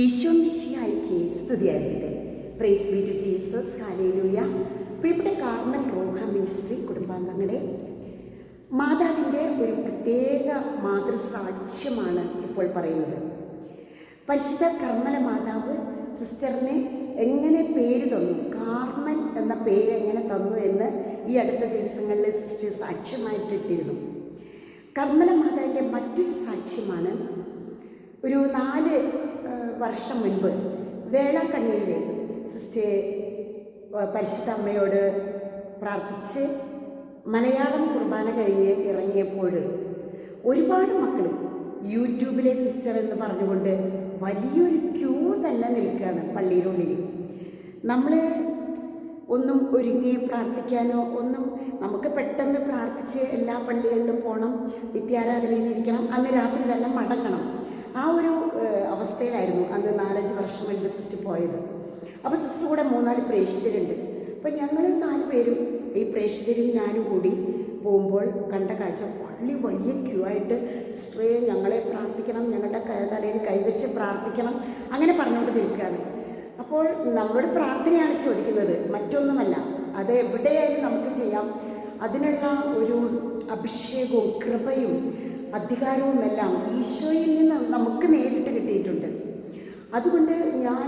ഈശോ മിശിയായിക്ക് സ്തുതിയായിരിക്കട്ടെ. Praise be to Jesus hallelujah പ്രിയപ്പെട്ട കാർമൽ റോഹ മിനിസ്ട്രി കുടുംബാംഗങ്ങളെ മാതാവിന്റെ ഒരു പ്രത്യേക മാതൃസാക്ഷ്യമാണ് ഇപ്പോൾ പറയുന്നത്. പരിശുദ്ധ കർമ്മല മാതാവ് സിസ്റ്ററിനെ എങ്ങനെ പേര് തന്നു? കാർമൽ എന്ന പേര് എങ്ങനെ തന്നു എന്ന് ഈ അടുത്ത ദിവസങ്ങളിൽ സിസ്റ്റർ സാക്ഷ്യമായിട്ടിട്ടിരുന്നു കർമ്മല മാതാവിന്റെ മറ്റൊരു സാക്ഷ്യമാണ് ഒരു നാല് വർഷം മുൻപ് വേളാക്കണ്ണിയിൽ സിസ്റ്റേ പരിശുദ്ധ അമ്മയോട് പ്രാർത്ഥിച്ച് മലയാളം കുർബാന കഴിഞ്ഞ് ഇറങ്ങിയപ്പോൾ ഒരുപാട് മക്കൾ യൂട്യൂബിലെ സിസ്റ്റർ എന്ന് പറഞ്ഞുകൊണ്ട് വലിയൊരു ക്യൂ തന്നെ നിൽക്കുകയാണ് പള്ളിയിലുള്ളിൽ. നമ്മൾ ഒന്നും ഒരുങ്ങി പ്രാർത്ഥിക്കാനോ ഒന്നും നമുക്ക് പെട്ടെന്ന് പ്രാർത്ഥിച്ച് എല്ലാ പള്ളികളിലും പോകണം വിദ്യാരാധനയിലിരിക്കണം അന്ന് രാത്രി തന്നെ മടങ്ങണം. ആ ഒരു അവസ്ഥയിലായിരുന്നു അന്ന് നാലഞ്ച് വർഷം മുൻപ് സിസ്റ്റർ പോയത്. അപ്പോൾ സിസ്റ്റർ കൂടെ മൂന്നാൽ പ്രേക്ഷിതരുണ്ട്. അപ്പം ഞങ്ങൾ നാല് പേരും ഈ പ്രേക്ഷിതരും ഞാനും കൂടി പോകുമ്പോൾ കണ്ട കാഴ്ച പള്ളി വലിയ ക്യൂ ആയിട്ട് സിസ്റ്ററെ ഞങ്ങളെ പ്രാർത്ഥിക്കണം ഞങ്ങളുടെ തലയിൽ കൈവച്ച് പ്രാർത്ഥിക്കണം അങ്ങനെ പറഞ്ഞുകൊണ്ട് നിൽക്കുകയാണ്. അപ്പോൾ നമ്മുടെ പ്രാർത്ഥനയാണ് ചോദിക്കുന്നത് മറ്റൊന്നുമല്ല അത് എവിടെയായാലും നമുക്ക് ചെയ്യാം. അതിനുള്ള ഒരു അഭിഷേകവും കൃപയും അധികാരവും എല്ലാം ഈശോയിൽ നിന്ന് നമുക്ക് നേരിട്ട് കിട്ടിയിട്ടുണ്ട്. അതുകൊണ്ട് ഞാൻ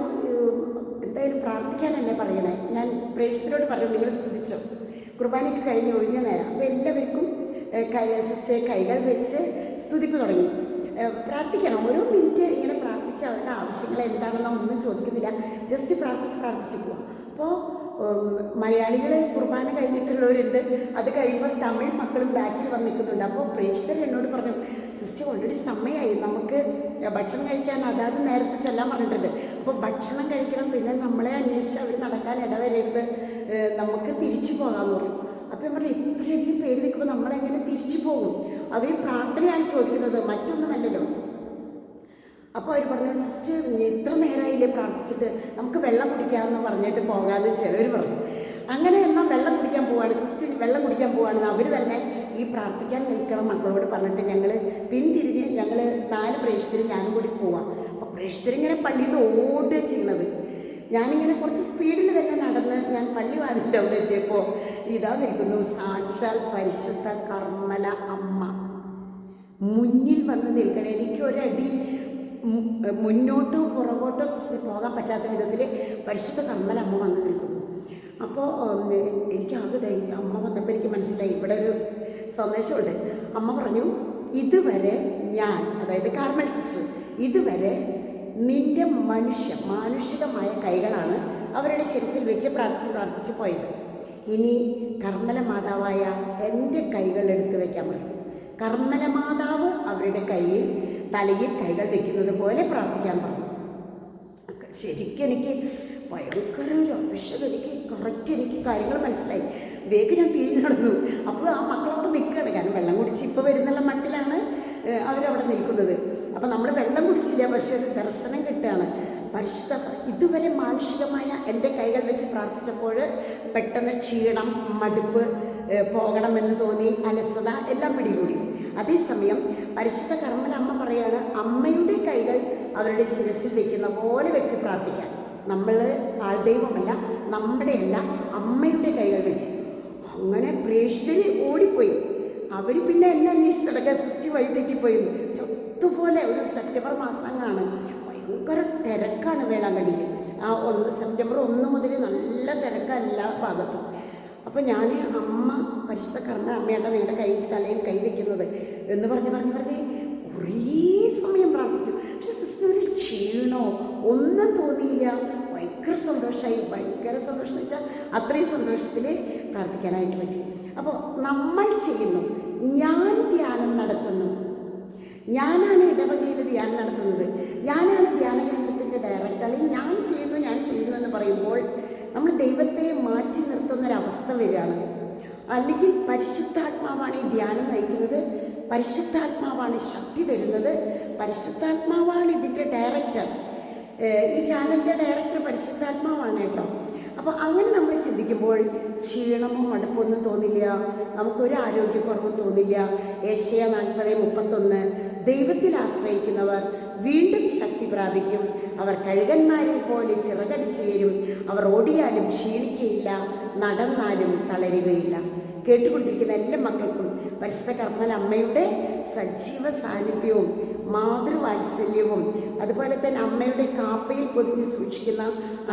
എന്തായാലും പ്രാർത്ഥിക്കാൻ പ്രാർത്ഥിക്കാനല്ലേ പറയണേ? ഞാൻ പ്രേക്ഷകരോട് പറഞ്ഞു നിങ്ങൾ സ്തുതിച്ചോ? കുർബാനയ്ക്ക് കഴിഞ്ഞ് ഒഴിഞ്ഞ നേരം. അപ്പോൾ എല്ലാവർക്കും കൈ കൈകൾ വെച്ച് സ്തുതിപ്പ് തുടങ്ങി. പ്രാർത്ഥിക്കണം. ഓരോ മിനിറ്റ് ഇങ്ങനെ പ്രാർത്ഥിച്ച് അവരുടെ ആവശ്യങ്ങൾ എന്താണെന്ന് ഒന്നും ചോദിക്കുന്നില്ല. ജസ്റ്റ് പ്രാർത്ഥിച്ച് പ്രാർത്ഥിച്ച് പോവാം. അപ്പോൾ മലയാളികൾ കുർബാന കഴിഞ്ഞിട്ടുള്ളവരുണ്ട്. അത് കഴിയുമ്പോൾ തമിഴ് മക്കളും ബാക്കിൽ വന്ന് നിൽക്കുന്നുണ്ട്. അപ്പോൾ പ്രേക്ഷകർ എന്നോട് പറഞ്ഞു സിസ്റ്റർ ഓൾറെഡി സമയമായി. നമുക്ക് ഭക്ഷണം കഴിക്കാൻ അതാത് നേരത്തെ ചെല്ലാൻ പറഞ്ഞിട്ടുണ്ട്. അപ്പോൾ ഭക്ഷണം കഴിക്കണം പിന്നെ നമ്മളെ അന്വേഷിച്ച് അവർ നടക്കാൻ ഇടവരരുത്. നമുക്ക് തിരിച്ചു പോകാമെന്ന് പറഞ്ഞു. അപ്പോൾ പറഞ്ഞു ഇത്രയധികം പേര് നിൽക്കുമ്പോൾ നമ്മളെങ്ങനെ തിരിച്ചു പോകും? അവർ പ്രാർത്ഥനയാണ് ചോദിക്കുന്നത് മറ്റൊന്നുമല്ലല്ലോ. അപ്പോൾ അവർ പറഞ്ഞു സിസ്റ്റർ എത്ര നേരമായില്ലേ പ്രാർത്ഥിച്ചിട്ട്? നമുക്ക് വെള്ളം കുടിക്കാമെന്ന് പറഞ്ഞിട്ട് പോകാമെന്ന് ചിലവർ പറഞ്ഞു. അങ്ങനെ എന്നാൽ വെള്ളം കുടിക്കാൻ പോവാണ് സിസ്റ്റർ വെള്ളം കുടിക്കാൻ പോവാണെന്ന് അവർ തന്നെ ഈ പ്രാർത്ഥിക്കാൻ നിൽക്കണം മക്കളോട് പറഞ്ഞിട്ട് ഞങ്ങൾ പിന്തിരിഞ്ഞ് ഞങ്ങൾ നാല് പ്രേക്ഷിതരും ഞാനും കൂടി പോവാം. അപ്പോൾ പ്രേക്ഷിതരിങ്ങനെ പള്ളിയിൽ നിന്ന് ഓടുക ചെയ്യണത്. ഞാനിങ്ങനെ കുറച്ച് സ്പീഡിൽ തന്നെ നടന്ന് ഞാൻ പള്ളി വാതിന്റെ അവിടെ എത്തിയപ്പോൾ ഇതാ നിൽക്കുന്നു സാക്ഷാൽ പരിശുദ്ധ കർമ്മല അമ്മ. മുന്നിൽ വന്ന് നിൽക്കണം എനിക്ക് ഒരടി മു- മുന്നോട്ടോ പുറകോട്ടോ സിസ്റ്റർ പോകാൻ പറ്റാത്ത വിധത്തിൽ പരിശുദ്ധ കമ്മൽ അമ്മ വന്ന് നിൽക്കുന്നു. അപ്പോൾ എനിക്ക് ആകെ അമ്മ വന്നപ്പോൾ എനിക്ക് മനസ്സിലായി. ഇവിടെ ഒരു സന്ദേശമുണ്ട്. അമ്മ പറഞ്ഞു ഇതുവരെ ഞാൻ അതായത് കാർമൽ സിസ്റ്റർ ഇതുവരെ നിന്റെ മനുഷ്യ മാനുഷികമായ കൈകളാണ് അവരുടെ ശിരസിൽ വെച്ച് പ്രാർത്ഥിച്ച് പ്രാർത്ഥിച്ച് പോയത്. ഇനി കർമ്മല മാതാവായ എന്റെ കൈകൾ എടുത്ത് വയ്ക്കാൻ പറഞ്ഞു. കർമ്മല മാതാവ് അവരുടെ കയ്യിൽ തലയിൽ കൈകൾ വെക്കുന്നത് പോലെ പ്രാർത്ഥിക്കാൻ പറഞ്ഞു. ശരിക്കും എനിക്ക് ഭയങ്കര ഒരു എനിക്ക് കറക്റ്റ് എനിക്ക് കാര്യങ്ങൾ മനസ്സിലായി. വേഗം ഞാൻ തിരിഞ്ഞു നടന്നു. അപ്പോൾ ആ മക്കളോട് നിൽക്കുകയാണ്. കാരണം വെള്ളം കുടിച്ച് ഇപ്പോൾ വരുന്നുള്ള മട്ടിലാണ് അവരവിടെ നിൽക്കുന്നത്. അപ്പോൾ നമ്മൾ വെള്ളം കുടിച്ചില്ല പക്ഷേ ഒരു ദർശനം കിട്ടുകയാണ്. പരിശുദ്ധ ഇതുവരെ മാനുഷികമായ എന്റെ കൈകൾ വെച്ച് പ്രാർത്ഥിച്ചപ്പോൾ പെട്ടെന്ന് ക്ഷീണം മടുപ്പ് പോകണമെന്ന് തോന്നി അലസത എല്ലാം പിടികൂടി. അതേസമയം പരിശുദ്ധ കർമ്മൻ അമ്മ പറയാണ് അമ്മയുടെ കൈകൾ അവരുടെ ശിരസിൽ വെക്കുന്ന പോലെ വെച്ച് പ്രാർത്ഥിക്കാം. നമ്മൾ ആൾദൈവമല്ല നമ്മുടെയല്ല അമ്മയുടെ കൈകൾ വെച്ച്. അങ്ങനെ പ്രേക്ഷകര് ഓടിപ്പോയി. അവർ പിന്നെ എന്നെ അന്വേഷിച്ച് നടക്കാൻ സൃഷ്ടി വഴി പോയി ചൊത്തുപോലെ ഒരു സെപ്റ്റംബർ മാസമാണ്. ഭയങ്കര തിരക്കാണ് വേളാങ്കണ്ണിയിൽ. ആ ഒന്ന് സെപ്റ്റംബർ ഒന്ന് മുതൽ നല്ല തിരക്കാണ് എല്ലാ ഭാഗത്തും. അപ്പോൾ ഞാൻ അമ്മ പരിശുദ്ധ കർമ്മ അമ്മയുടെ നിങ്ങളുടെ കയ്യിൽ തലയിൽ കൈ വെക്കുന്നത് എന്ന് പറഞ്ഞ് പറഞ്ഞ് പറഞ്ഞ് കുറേ ഭയങ്കര സന്തോഷമായി ഭയങ്കര സന്തോഷം വെച്ചാൽ അത്രയും സന്തോഷത്തിൽ പ്രാർത്ഥിക്കാനായിട്ട് പറ്റി. അപ്പോൾ നമ്മൾ ചെയ്യുന്നു. ഞാൻ ധ്യാനം നടത്തുന്നു. ഞാനാണ് ഇടവകയിൽ ധ്യാനം നടത്തുന്നത്. ഞാനാണ് ധ്യാന കേന്ദ്രത്തിന്റെ ഡയറക്ടർ അല്ലെങ്കിൽ ഞാൻ ചെയ്യുന്നു ഞാൻ ചെയ്യുന്നു എന്ന് പറയുമ്പോൾ നമ്മൾ ദൈവത്തെ മാറ്റി നിർത്തുന്നൊരവസ്ഥ വരികയാണ്. അല്ലെങ്കിൽ പരിശുദ്ധാത്മാവാണ് ഈ ധ്യാനം നയിക്കുന്നത്. പരിശുദ്ധാത്മാവാണ് ശക്തി തരുന്നത്. പരിശുദ്ധാത്മാവാണ് ഇതിന്റെ ഡയറക്ടർ ഈ ചാനലിന്റെ ഡയറക്ടർ പരിശുദ്ധാത്മാവാണ് കേട്ടോ. അപ്പോൾ അങ്ങനെ നമ്മൾ ചിന്തിക്കുമ്പോൾ ക്ഷീണമോ മടുപ്പൊന്നും തോന്നില്ല നമുക്കൊരു ആരോഗ്യക്കുറവും തോന്നില്ല. ഏഷ്യ നാൽപ്പത് മുപ്പത്തൊന്ന് ദൈവത്തിൽ ആശ്രയിക്കുന്നവർ വീണ്ടും ശക്തി പ്രാപിക്കും. അവർ കഴുകന്മാരെ പോലെ ചിറകടിച്ചുയരും അവർ ഓടിയാലും ക്ഷീണിക്കുകയില്ല നടന്നാലും തളരുകയില്ല. കേട്ടുകൊണ്ടിരിക്കുന്ന എല്ലാ മക്കൾക്കും പരിശുദ്ധ കർമ്മൽ അമ്മയുടെ സജീവ സാന്നിധ്യവും മാതൃവാത്സല്യവും അതുപോലെ തന്നെ അമ്മയുടെ കാപ്പയിൽ പൊതിഞ്ഞ് സൂക്ഷിക്കുന്ന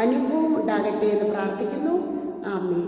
അനുഭവം ഉണ്ടാകട്ടെ എന്ന് പ്രാർത്ഥിക്കുന്നു. ആമേ